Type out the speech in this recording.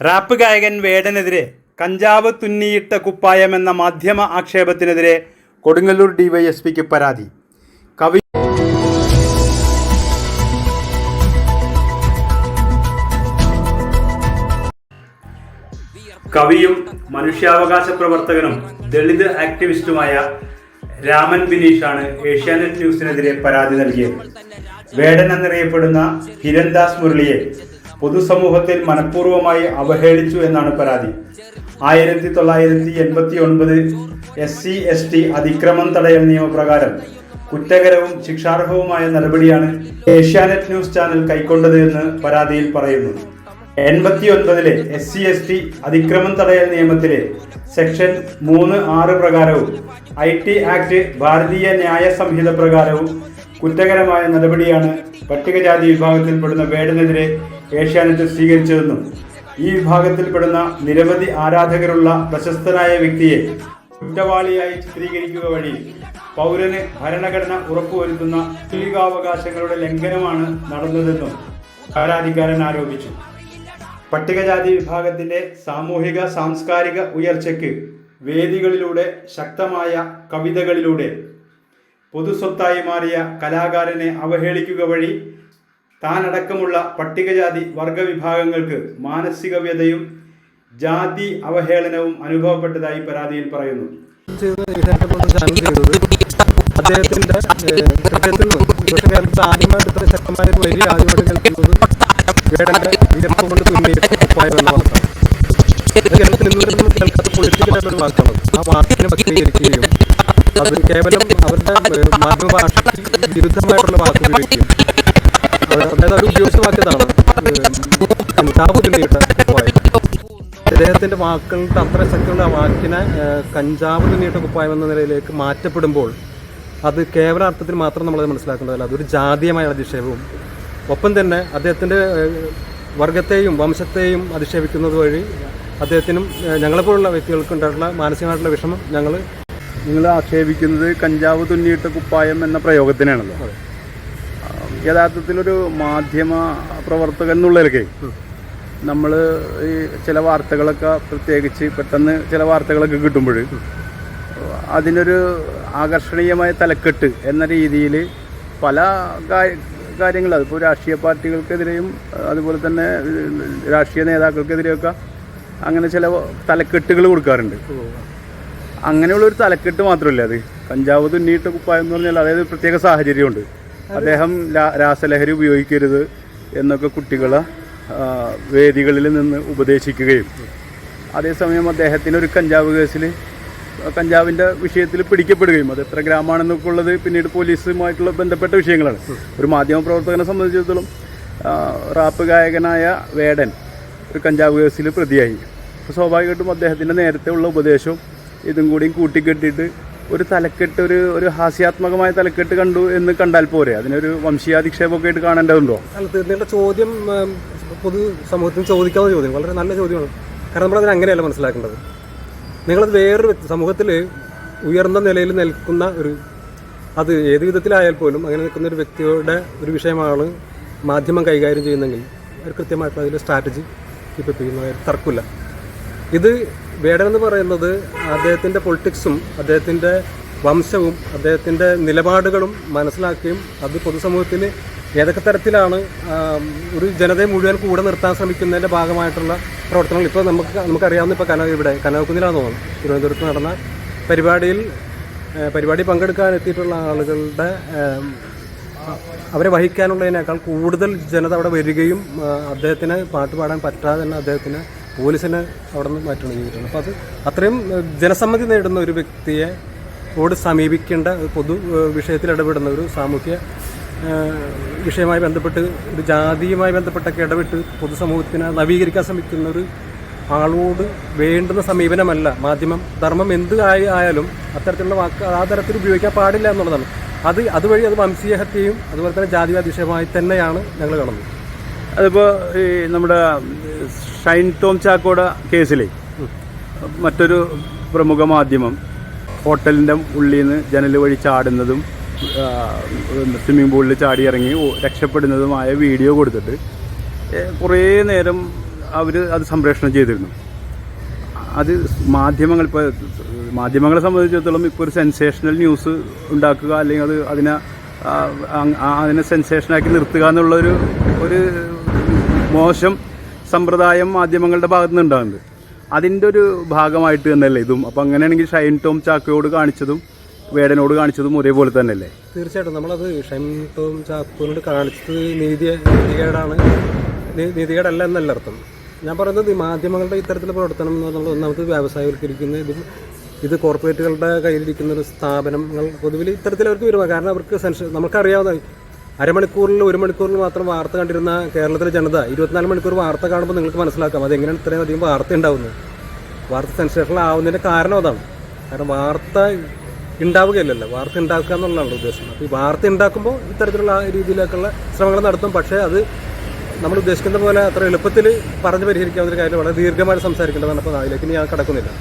Rap ഗായകൻ വേടനെതിരെ കഞ്ചാവ് തുന്നിയിട്ട കുപ്പായം എന്ന മാധ്യമ ആക്ഷേപത്തിനെതിരെ കൊടുങ്ങല്ലൂർ ഡിവൈഎസ്പിക്ക് പരാതി. കവി കവിയും മനുഷ്യാവകാശ പ്രവർത്തകനും ദളിത് ആക്ടിവിസ്റ്റുമായ രാമൻ ബിനീഷാണ് ഏഷ്യാനെറ്റ് ന്യൂസിനെതിരെ പരാതി നൽകിയത്. വേടൻ എന്നറിയപ്പെടുന്ന ഹിരൺദാസ് മുരളിയെ പൊതുസമൂഹത്തിൽ മനഃപൂർവമായി അവഹേളിച്ചു എന്നാണ് പരാതി. ആയിരത്തി തൊള്ളായിരത്തി എൺപത്തി ഒൻപത് എസ് സി എസ് ടി അതിക്രമം തടയൽ നിയമപ്രകാരം കുറ്റകരവും ശിക്ഷാർഹവുമായ നടപടിയാണ് ഏഷ്യാനെറ്റ് ന്യൂസ് ചാനൽ കൈക്കൊണ്ടത് എന്ന് പരാതിയിൽ പറയുന്നു. എൺപത്തി ഒൻപതിലെ എസ് സി എസ് ടി അതിക്രമം തടയൽ നിയമത്തിലെ സെക്ഷൻ മൂന്ന് ആറ് പ്രകാരവും ഐ ടി ആക്ട് ഭാരതീയ ന്യായ സംഹിത പ്രകാരവും കുറ്റകരമായ നടപടിയാണ് പട്ടികജാതി വിഭാഗത്തിൽപ്പെടുന്ന വേടനെതിരെ ഏഷ്യാനെറ്റ് സ്വീകരിച്ചതെന്നും ഈ വിഭാഗത്തിൽപ്പെടുന്ന നിരവധി ആരാധകരുള്ള പ്രശസ്തനായ വ്യക്തിയെ കുറ്റവാളിയായി ചിത്രീകരിക്കുക വഴി പൗരന് ഭരണഘടന ഉറപ്പുവരുത്തുന്ന മൗലികാവകാശങ്ങളുടെ ലംഘനമാണ് നടന്നതെന്നും പരാതിക്കാരൻ ആരോപിച്ചു. പട്ടികജാതി വിഭാഗത്തിന്റെ സാമൂഹിക സാംസ്കാരിക ഉയർച്ചയ്ക്ക് വേദികളിലൂടെ ശക്തമായ കവിതകളിലൂടെ പൊതുസ്വത്തായി മാറിയ കലാകാരനെ അവഹേളിക്കുക വഴി താനടക്കമുള്ള പട്ടികജാതി വർഗവിഭാഗങ്ങൾക്ക് മാനസിക വ്യതയും ജാതി അവഹേളനവും അനുഭവപ്പെട്ടതായി പരാതിയിൽ പറയുന്നു. അദ്ദേഹത്തിന്റെ ആദ്യമായിട്ട് ശക്തമായ ആദ്യമായിട്ട് കേൾക്കുന്നത് കൊണ്ട് കേരളത്തിൽ ഇന്നുവരെ കേൾക്കാത്ത പൊളിറ്റിക്കലായിട്ടുള്ള ആ വക്രീകരിക്കുകയും അത് കേവലം അവരുടെ മാതൃഭാഷ വിരുദ്ധമായിട്ടുള്ള വാക്കുകൾ ഉപയോഗിക്കുകയും അത് അതായത് വാക്യതാണ് അദ്ദേഹത്തിന്റെ വാക്കുകളുടെ അത്ര ശക്തിയുള്ള ആ വാക്കിനെ കഞ്ചാവ് തുന്നിയിട്ട് കുപ്പായം എന്ന നിലയിലേക്ക് മാറ്റപ്പെടുമ്പോൾ അത് കേവല അർത്ഥത്തിൽ മാത്രം നമ്മളത് മനസ്സിലാക്കേണ്ടതല്ല. അതൊരു ജാതീയമായ അധിക്ഷേപവും ഒപ്പം തന്നെ അദ്ദേഹത്തിന്റെ വർഗത്തെയും വംശത്തെയും അധിക്ഷേപിക്കുന്നത് വഴി അദ്ദേഹത്തിനും ഞങ്ങളെപ്പോലുള്ള വ്യക്തികൾക്കും ഉണ്ടായിട്ടുള്ള മാനസികമായിട്ടുള്ള വിഷമം ഞങ്ങൾ നിങ്ങൾ ആക്ഷേപിക്കുന്നത് കഞ്ചാവ് തുന്നിയിട്ട കുപ്പായം എന്ന പ്രയോഗത്തിനാണല്ലോ. യഥാർത്ഥത്തിലൊരു മാധ്യമ പ്രവർത്തകൻ എന്നുള്ളതിലൊക്കെ നമ്മൾ ഈ ചില വാർത്തകളൊക്കെ പ്രത്യേകിച്ച് പെട്ടെന്ന് ചില വാർത്തകളൊക്കെ കിട്ടുമ്പോൾ അതിനൊരു ആകർഷണീയമായ തലക്കെട്ട് എന്ന രീതിയിൽ പല കാര്യങ്ങൾ അതിപ്പോൾ രാഷ്ട്രീയ പാർട്ടികൾക്കെതിരെയും അതുപോലെ തന്നെ രാഷ്ട്രീയ നേതാക്കൾക്കെതിരെയൊക്കെ അങ്ങനെ ചില തലക്കെട്ടുകൾ കൊടുക്കാറുണ്ട്. അങ്ങനെയുള്ള ഒരു തലക്കെട്ട് മാത്രമല്ല അത്. കഞ്ചാവ് തുന്നിയിട്ട് കുപ്പായം എന്ന് പറഞ്ഞാൽ അതായത് പ്രത്യേക സാഹചര്യമുണ്ട്. അദ്ദേഹം രാസലഹരി ഉപയോഗിക്കരുത് എന്നൊക്കെ കുട്ടികളെ വേദികളിൽ നിന്ന് ഉപദേശിക്കുകയും. അതേസമയം അദ്ദേഹത്തിന് ഒരു കഞ്ചാവ് കേസിൽ കഞ്ചാവിന്റെ വിഷയത്തിൽ പിടിക്കപ്പെടുകയും. അത് എത്ര ഗ്രാമാണെന്നൊക്കെ ഉള്ളത് പിന്നീട് പോലീസുമായിട്ടുള്ള ബന്ധപ്പെട്ട വിഷയങ്ങളാണ്. ഒരു മാധ്യമപ്രവർത്തകനെ സംബന്ധിച്ചിടത്തോളം റാപ്പ് ഗായകനായ വേടൻ ഒരു കഞ്ചാവ് കേസിൽ പ്രതിയായി. അപ്പോൾ സ്വാഭാവികമായിട്ടും അദ്ദേഹത്തിന്റെ നേരത്തെ ഉള്ള ഉപദേശവും ഇതും കൂടിയും കൂട്ടിക്കെട്ടിയിട്ട് ഒരു തലക്കെട്ട് ഒരു ഒരു ഹാസ്യാത്മകമായ തലക്കെട്ട് കണ്ടു എന്ന് കണ്ടാൽ പോരെ? അതിനൊരു വംശീയാധിക്ഷേപമൊക്കെ ആയിട്ട് കാണേണ്ടതുണ്ടോ? അല്ല തീർച്ചയായിട്ടും ചോദ്യം പൊതു സമൂഹത്തിന് ചോദിക്കാവുന്ന ചോദ്യം വളരെ നല്ല ചോദ്യമാണ്. കാരണം നമ്മൾ അങ്ങനെയല്ല മനസ്സിലാക്കേണ്ടത്. നിങ്ങളത് വേറൊരു സമൂഹത്തിൽ ഉയർന്ന നിലയിൽ നിൽക്കുന്ന ഒരു അത് ഏത് വിധത്തിലായാൽ പോലും അങ്ങനെ നിൽക്കുന്ന ഒരു വ്യക്തിയുടെ ഒരു വിഷയമാണ് മാധ്യമം കൈകാര്യം ചെയ്യുന്നെങ്കിൽ അവർ കൃത്യമായിട്ടുള്ള അതിന്റെ സ്ട്രാറ്റജി കീപ്പ് ചെയ്യുന്ന തർക്കമില്ല. ഇത് വേടൻ എന്ന് പറയുന്നത് അദ്ദേഹത്തിന്റെ പൊളിറ്റിക്സും അദ്ദേഹത്തിന്റെ വംശവും അദ്ദേഹത്തിന്റെ നിലപാടുകളും മനസ്സിലാക്കുകയും അത് പൊതുസമൂഹത്തിൽ ഏതൊക്കെ തരത്തിലാണ് ഒരു ജനതയെ മുഴുവൻ കൂടെ നിർത്താൻ ശ്രമിക്കുന്നതിന്റെ ഭാഗമായിട്ടുള്ള പ്രവർത്തനങ്ങൾ ഇപ്പോൾ നമുക്ക് നമുക്കറിയാവുന്ന ഇപ്പോൾ കന ഇവിടെ കനവക്കുന്നിലാണ് തോന്നുന്നു. തിരുവനന്തപുരത്ത് നടന്ന പരിപാടിയിൽ പരിപാടി പങ്കെടുക്കാൻ എത്തിയിട്ടുള്ള ആളുകളുടെ അവരെ വഹിക്കാനുള്ളതിനേക്കാൾ കൂടുതൽ ജനത അവിടെ വരികയും അദ്ദേഹത്തിന് പാട്ട് പാടാൻ പറ്റാതെ തന്നെ അദ്ദേഹത്തിന് പോലീസിനെ അവിടെ നിന്ന് മാറ്റണം ചെയ്തിട്ടുണ്ട് അപ്പോൾ അത് അത്രയും ജനസമ്മതി നേടുന്ന ഒരു വ്യക്തിയെ ഓട് സമീപിക്കേണ്ട പൊതു വിഷയത്തിൽ ഇടപെടുന്ന ഒരു സാമൂഹ്യ വിഷയമായി ബന്ധപ്പെട്ട് ഒരു ജാതിയുമായി ബന്ധപ്പെട്ടൊക്കെ ഇടപെട്ട് പൊതുസമൂഹത്തിനെ നവീകരിക്കാൻ ശ്രമിക്കുന്ന ഒരു ആളോട് വേണ്ടുന്ന സമീപനമല്ല. മാധ്യമം ധർമ്മം എന്ത് ആയി ആയാലും അത്തരത്തിലുള്ള വാക്ക് ആ തരത്തിൽ ഉപയോഗിക്കാൻ പാടില്ല എന്നുള്ളതാണ്. അത് അതുവഴി അത് വംശീയഹത്യയും അതുപോലെ തന്നെ ജാതിവാദ വിഷയമായി തന്നെയാണ് ഞങ്ങൾ കാണുന്നത്. അതിപ്പോൾ ഈ നമ്മുടെ ഷൈൻ ടോം ചാക്കോട കേസിലെ മറ്റൊരു പ്രമുഖ മാധ്യമം ഹോട്ടലിന്റെ ഉള്ളിൽ നിന്ന് ജനൽ വഴി ചാടുന്നതും സ്വിമ്മിംഗ് പൂളിൽ ചാടി ഇറങ്ങി രക്ഷപ്പെടുന്നതുമായ വീഡിയോ കൊടുത്തിട്ട് കുറേ നേരം അവർ അത് സംപ്രേഷണം ചെയ്തിരുന്നു. അത് മാധ്യമങ്ങൾ ഇപ്പോൾ മാധ്യമങ്ങളെ സംബന്ധിച്ചിടത്തോളം ഇപ്പോൾ ഒരു സെൻസേഷണൽ ന്യൂസ് ഉണ്ടാക്കുക അല്ലെങ്കിൽ അത് അതിനെ അതിനെ സെൻസേഷനാക്കി നിർത്തുക എന്നുള്ളൊരു ഒരു മോശം സമ്പ്രദായം മാധ്യമങ്ങളുടെ ഭാഗത്തു നിന്ന് ഉണ്ടാകുന്നത് അതിന്റെ ഒരു ഭാഗമായിട്ട് തന്നെയല്ലേ ഇതും? അപ്പം അങ്ങനെയാണെങ്കിൽ ഷൈൻ ടോം ചാക്കോയോട് കാണിച്ചതും വേടനോട് കാണിച്ചതും ഒരേപോലെ തന്നെയല്ലേ? തീർച്ചയായിട്ടും. നമ്മളത് ഷൈൻ ടോം ചാക്കോനോട് കാണിച്ചത് നീതി നീതികേടാണ്. നീതികേടല്ല എന്നല്ല അർത്ഥം. ഞാൻ പറയുന്നത് മാധ്യമങ്ങളുടെ ഇത്തരത്തിലുള്ള പ്രവർത്തനം എന്ന് പറഞ്ഞാൽ ഒന്നാമത് വ്യവസായവൽക്കരിക്കുന്ന ഇതും ഇത് കോർപ്പറേറ്റുകളുടെ കയ്യിലിരിക്കുന്ന ഒരു സ്ഥാപനങ്ങൾ പൊതുവിൽ ഇത്തരത്തിൽ അവർക്ക് വരുമ്പോൾ കാരണം അവർക്ക് സെൻഷൻ നമുക്കറിയാവുന്ന അരമണിക്കൂറിൽ ഒരു മണിക്കൂറിൽ മാത്രം വാർത്ത കണ്ടിരുന്ന കേരളത്തിലെ ജനത ഇരുപത്തിനാല് മണിക്കൂർ വാർത്ത കാണുമ്പോൾ നിങ്ങൾക്ക് മനസ്സിലാക്കാം. അതെങ്ങനെയാണ് ഇത്രയും അധികം വാർത്ത ഉണ്ടാവുന്നത് വാർത്ത സെൻസേഷണൽ ആവുന്നതിന്റെ കാരണം അതാണ്. കാരണം വാർത്ത ഉണ്ടാവുകയല്ലല്ലോ വാർത്ത ഉണ്ടാക്കുക എന്നുള്ളതാണ് ഉദ്ദേശം. അപ്പോൾ ഈ വാർത്ത ഉണ്ടാക്കുമ്പോൾ ഇത്തരത്തിലുള്ള രീതിയിലേക്കുള്ള ശ്രമങ്ങൾ നടത്തും. പക്ഷേ അത് നമ്മൾ ഉദ്ദേശിക്കുന്ന പോലെ അത്ര എളുപ്പത്തിൽ പറഞ്ഞു പരിഹരിക്കാവുന്ന ഒരു കാര്യം വളരെ ദീർഘമായിട്ട് സംസാരിക്കേണ്ടതാണ്. അപ്പോൾ അതിലേക്ക് ഞാൻ കടക്കുന്നില്ല.